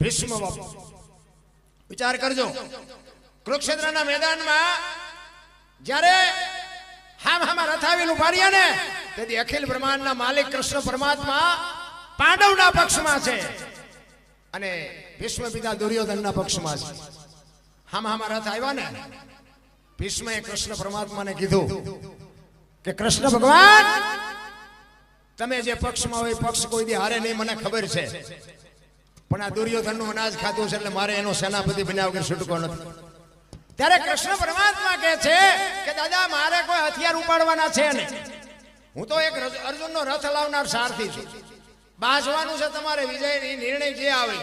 ભીષ્મ બાપુ વિચાર કરજો. કુરુક્ષેત્રના મેદાનમાં જ્યારે હામ હામાં રથાવી ઊભા રહ્યા ને, તેથી અખિલ બ્રહ્માંડના માલિક કૃષ્ણ પરમાત્મા પાંડવના પક્ષમાં છે. અને ભીષ્મ પિતા દુર્યોધનના પક્ષમાં છે. હામ હામાં રથ આવ્યા ને, ભીષ્મએ કૃષ્ણ પરમાત્માને કીધું કે, કૃષ્ણ ભગવાન, તમે જે પક્ષમાં હોય પક્ષ કોઈ દી હારે નહીં, મને ખબર છે. પણ આ દુર્યોધનનું અનાજ ખાધું છે એટલે મારે એનો સેનાપતિ બન્યા વગર છૂટકો નથી. ત્યારે કૃષ્ણ પરમાત્મા કહે છે કે, દાદા, મારે કોઈ હથિયાર ઉપાડવાના છે ને હું તો એક રજ- અર્જુનનો રથ લાવનાર સારથી છું. બાજવાનું છે તમારે વિજય નિર્ણય જે આવે,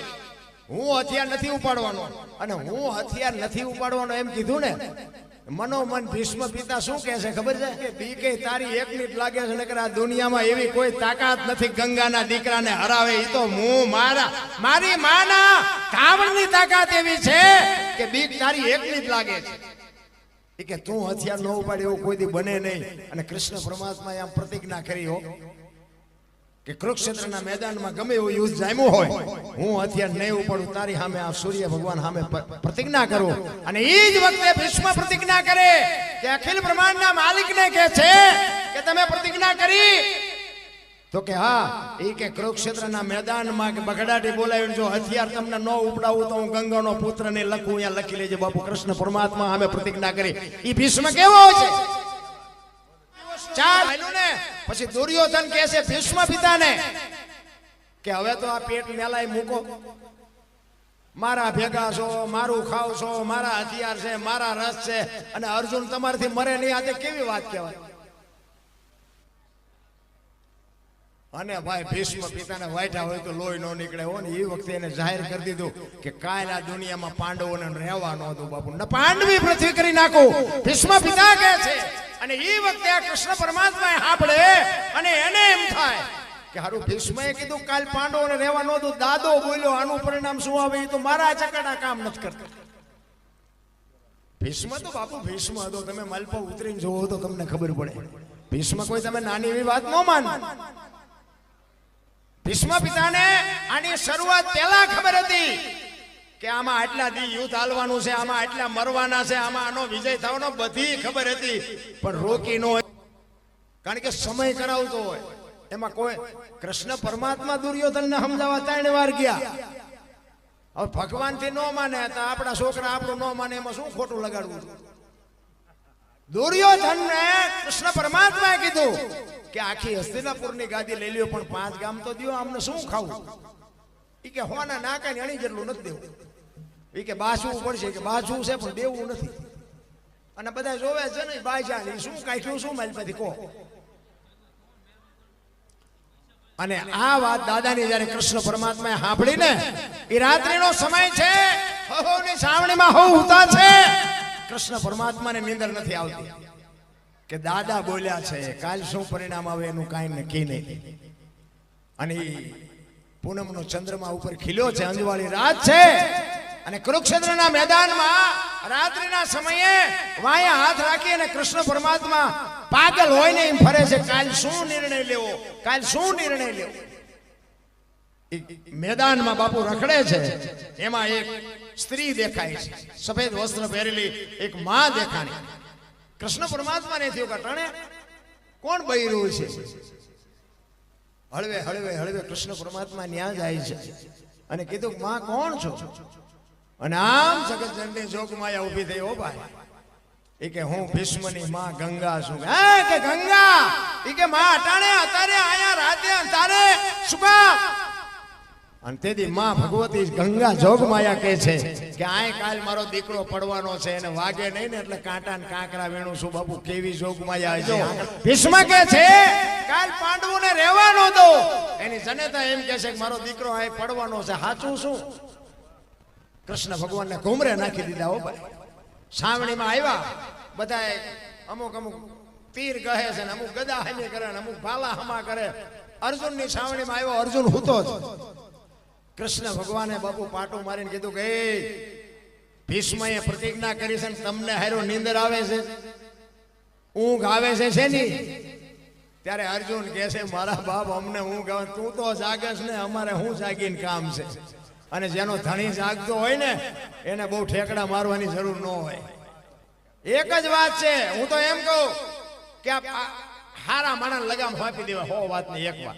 હું હથિયાર નથી ઉપાડવાનો. અને હું હથિયાર નથી ઉપાડવાનો એમ કીધું ને મનોમન ભીષ્મ પિતા શું કહે છે? ખબર છે? કે તારી એક મિનિટ લાગે છે, નકર આ દુનિયામાં એવી કોઈ તાકાત નથી ગંગાના દીકરાને હરાવે એ તો હું મારા, મારી માના કાવળની તાકાત એવી છે કે બીક તારી એક મિનિટ લાગે છે. કે તું હથિયાર ન ઉપાડે, એવું કોઈ દી બને નહીં. અને કૃષ્ણ પરમાત્માએ આમ પ્રતિજ્ઞા કરી, હો. કે કુરુક્ષેત્રના મેદાનમાં ગમે એવું યુદ્ધ જામ્યું હોય, હું હથિયાર નહીં ઉપાડું, તારી સામે આ સૂર્ય ભગવાન સામે પ્રતિજ્ઞા કરું. અને એ જ વખતે ભીષ્મ પ્રતિજ્ઞા કરે કે અખિલ બ્રહ્માંડના માલિકને કહે છે કે તમે પ્રતિજ્ઞા કરી. તો કે હા એ કે કુરુક્ષેત્રના મેદાનમાં કે બગડાટી બોલાવીને જો હથિયાર તમને ન ઉપડાવું તો હું ગંગાનો પુત્રને લખું, અહીંયા લખી લેજે, બાપુ, કૃષ્ણ પરમાત્મા સામે પ્રતિજ્ઞા કરી. એ ભીષ્મ કેવો છે? ચાર ને પછી દુર્યોધન કહે છે ભીષ્મ પિતાને કે હવે તો આ પેટ મેલાય મૂકો. મારા ભેગા છો, મારું ખાવ છો, મારા હથિયાર છે, મારા રસ છે, અને અર્જુન તમારથી મરે નહીં. આજે કેવી વાત કહેવાય? અને ભાઈ ભીષ્મ પિતાને વાયટા હોય તો લોહી ન નીકળે. હો ને એ વખતે એને જાહેર કરી દીધું કે કાલ આ દુનિયામાં પાંડવોને રહેવા નહોતું બાપુ. ન પાંડવી પૃથ્વી કરી નાખો. ભીષ્મ પિતા કહે છે અને એ વખતે આ કૃષ્ણ પરમાત્મા સાંભળે અને એને એમ થાય કે હારું ભીષ્મએ કીધું, કાલ પાંડવોને રહેવા નહોતું દાદો બોલ્યો, આનું પરિણામ શું આવે? એ તો મારા ચકડા કામ નથી કરતા. ભીષ્મ તો બાપુ ભીષ્મ હતો, તમે મલપો ઉતરીને જોવો તો તમને ખબર પડે. ભીષ્મ કોઈ તમે નાની એવી વાત ન માન. ભીષ્મ પિતાને આની શરૂઆત પહેલા ખબર હતી. કે આમાં આટલા દી યુદ્ધ હાલવાનું છે, આમાં આટલા મરવાના છે, આમાં આનો વિજય થવાનો બધી ખબર હતી. પણ રોકી નો કારણ કે સમય કરાવતો હોય. એમાં કોઈ કૃષ્ણ પરમાત્મા દુર્યોધનને સમજાવવા ત્રણ વાર ગયા. હવે ભગવાનથી ન માને તો આપણા છોકરા આપણું ન માને, એમાં શું ખોટું લગાડવું દુર્યોધનને કૃષ્ણ પરમાત્માએ કીધું કે આખી હસ્તિનાપુરની ગાદી લઈ લ્યો, પણ પાંચ ગામ તો દ્યો અમને શું ખાવું? એ કે હોના નાકા અણી જેટલું નથી દેવું. ઈ કે બાસવું પડશે કે બાસવું છે, પણ દેવું નથી. અને બધા જોવે છે ને, ઈ શું કાઢ્યું શું પાસેથી કહો. અને આ વાત દાદાની જયારે કૃષ્ણ પરમાત્માએ સાંભળી ને એ રાત્રિનો સમય છે હહોની છાવણીમાં હો ઉતા છે. કૃષ્ણ પરમાત્માને નીંદર નથી આવતી. કે દાદા બોલ્યા છે, કાલ શું પરિણામ આવે એનું કાંઈ નક્કી નહીં. અને પૂનમનો ચંદ્રમા ઉપર ખીલ્યો છે, અંજવાળી રાત છે. અને કુરુક્ષેત્રના મેદાનમાં રાત્રિના સમયે વાયા હાથ રાખી અને કૃષ્ણ પરમાત્મા પાગલ હોય ને એમ ફરે છે, કાલ શું નિર્ણય લેવો? કાલ શું નિર્ણય લેવો? મેદાનમાં બાપુ રખડે છે, એમાં એક સ્ત્રી દેખાય છે, સફેદ વસ્ત્ર પહેરેલી એક માં દેખાણી. કૃષ્ણ પરમાત્માને થયું કટાણે કોણ બૈરું છે? હળવે હળવે હળવે કૃષ્ણ પરમાત્મા ન્યા જાય છે અને કીધું માં, કોણ છો? અને આમ જગત ચોક માયા ઊભી થઈ ઓ ભાઈ. એ કે હું ભીષ્મની માં ગંગા છું. હે કે ગંગા? એ કે માં અટાણે અતારે આયા રાતે અંતારે સુકા અને તેથી માં ભગવતી ગંગા જોગમાયા કહે છે કે આય કાલ મારો દીકરો પડવાનો છે એને વાગે નહીં ને એટલે કાંટા ને કાંકરા વેણું છું. બાપુ કેવી જોગમાયા છે? ભીષ્મ કે છે કાલ પાંડવોને રહેવાનો દો. એની જનેતા એમ કહે છે કે મારો દીકરો આ પડવાનો છે. સાચું શું? કૃષ્ણ ભગવાનને ઘુમરે નાખી દીધા હો ભાઈ. સાવણીમાં આવ્યા. બધાએ અમુક અમુક તીર કહે છે ને અમુક ગદા હમી કરે ને અમુક ભાલા હમા કરે. અર્જુનની સાવણીમાં આવ્યો અર્જુન હૂતો જ. કૃષ્ણ ભગવાને બાપુ પાટું મારીને કીધું કે "એ, ભીષ્મએ પ્રતિજ્ઞા કરી છે તમને હારો નીંદર આવે છે. ઊંઘ આવે છે શેની? ત્યારે અર્જુન કહે છે મારા બાપ અમને ઊંઘ આવે તું તો જાગસ ને અમારે હું જાગીને કામ છે? અને જેનો ધણી જાગતો હોય ને, એને બહુ ઠેકડા મારવાની જરૂર ન હોય. એક જ વાત છે, હું તો એમ કહું કે હારા માણસ લગામ ફાંપી દેવા, હો વાતની એક વાત.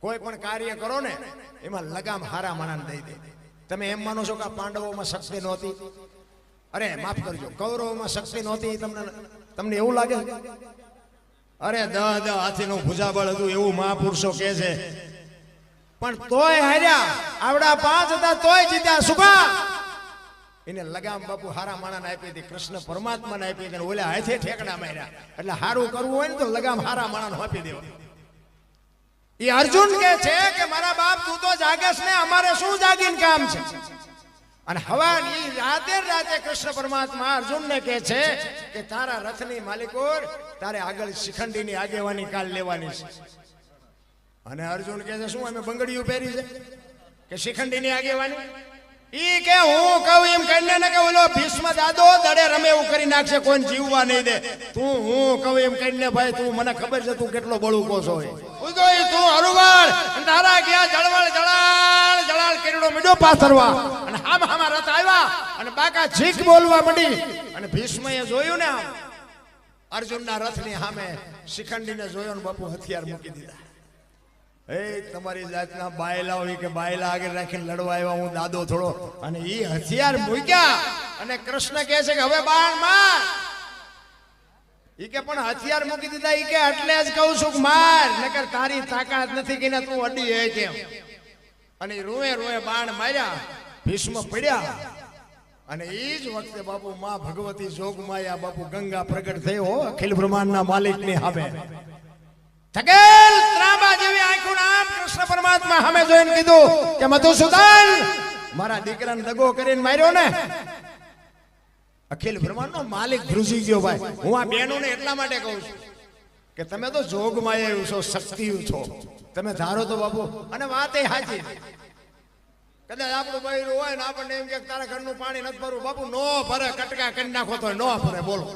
કોઈ પણ કાર્ય કરો ને, એમાં લગામ હારા માણસ દઈ દે. તમે એમ માનો છો કે પાંડવોમાં શક્તિ નહોતી? અરે, માફ કરજો, કૌરવોમાં શક્તિ નહોતી તમને તમને એવું લાગે? અરે દહ દહ હાથીનું ભુજાબળ હતું, એવું મહાપુરુષો કહે છે પણ તોય હાર્યા. આવડા પાંચ હતા, તોય જીત્યા. સુખા એને લગામ બાપુ હારા માણાને આપી હતી, કૃષ્ણ પરમાત્માને આપી હતી ઓલા હાથે ઠેકડા માર્યા. એટલે હારું કરવું હોય ને તો લગામ હારા માણાને આપી દેવા. એ અર્જુન કે છે કે મારા બાપ, તું તો જાગેશ ને, અમારે શું જાગીને કામ છે? અને હવાની રાતે રાતે કૃષ્ણ પરમાત્મા અર્જુનને કહે છે કે તારા રથની માલિકોર તારે આગળ શિખંડીની આગેવાની કાલ લેવાની છે. અને અર્જુન કહે છે, શું અમે બંગડીઓ પહેરી છે? કે શિખંડીની આગેવાની? ઈ કે, હું કહું એમ કહીને ને કે ઓલો ભીષ્મ દાદો દડે રમે એવું કરી નાખશે કોઈ જીવવા નહીં દે. તું હું કહું એમ કહીને ભાઈ, તું મને ખબર છે તું કેટલો બળુકો છો એ. ઈ તું હરુવાળ તારા ગયા જળવળ, જળાળ જળાળ કેરડો મીડો પાથરવા. અને હામ હામા રથ આવ્યા, અને બાકા છીક બોલવા મંડી. અને ભીષ્મએ જોયું ને અર્જુનના રથની સામે શિખંડીને જોયો ને બાપુ હથિયાર મૂકી દીધા. એ તમારી જાતના બાયલા હોય કે બાયલા આગળ રાખીને લડવા આવ્યા, હું દાદો થોડો. અને એ હથિયાર મૂક્યા. અને કૃષ્ણ કહે છે કે, હવે બાણ માર. ઈ કે, પણ હથિયાર મૂકી દીધા. ઈ કે, એટલે જ કહું છું માર. નકર તારી તાકાત નથી કે તું અડી હે કેમ. અને રોએ રોએ બાણ માર્યા, ભીષ્મ પડ્યા. અને એ જ વખતે બાપુ માં ભગવતી જોગમાયા, બાપુ ગંગા પ્રગટ થયો અખિલ બ્રહ્માંડના માલિકની સામે. થકેલ ત્રાંબા જેવી આંખોનું નામ કૃષ્ણ પરમાત્મા સામે જોઈને કીધું કે મધુસૂદન, મારા દીકરાને દગો કરીને માર્યો ને. અખિલ બ્રહ્માંડનો માલિક ધ્રુજી ગયો ભાઈ. હું આ બહેનોને એટલા માટે કહું છું કે તમે તો જોગમાયા છો શક્તિ છો. તમે ધારો તો બાપુ, અને વાત એ સાચી. કદાચ આપણું બૈરું હોય ને આપણને એમ કે તારા ઘરનું પાણી નથી ભરવું. બાપુ, નો ભરે, કટકા કરી નાખો તો નો ભરે, બોલો.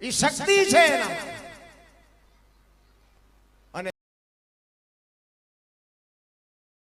એ શક્તિ છે એનામાં.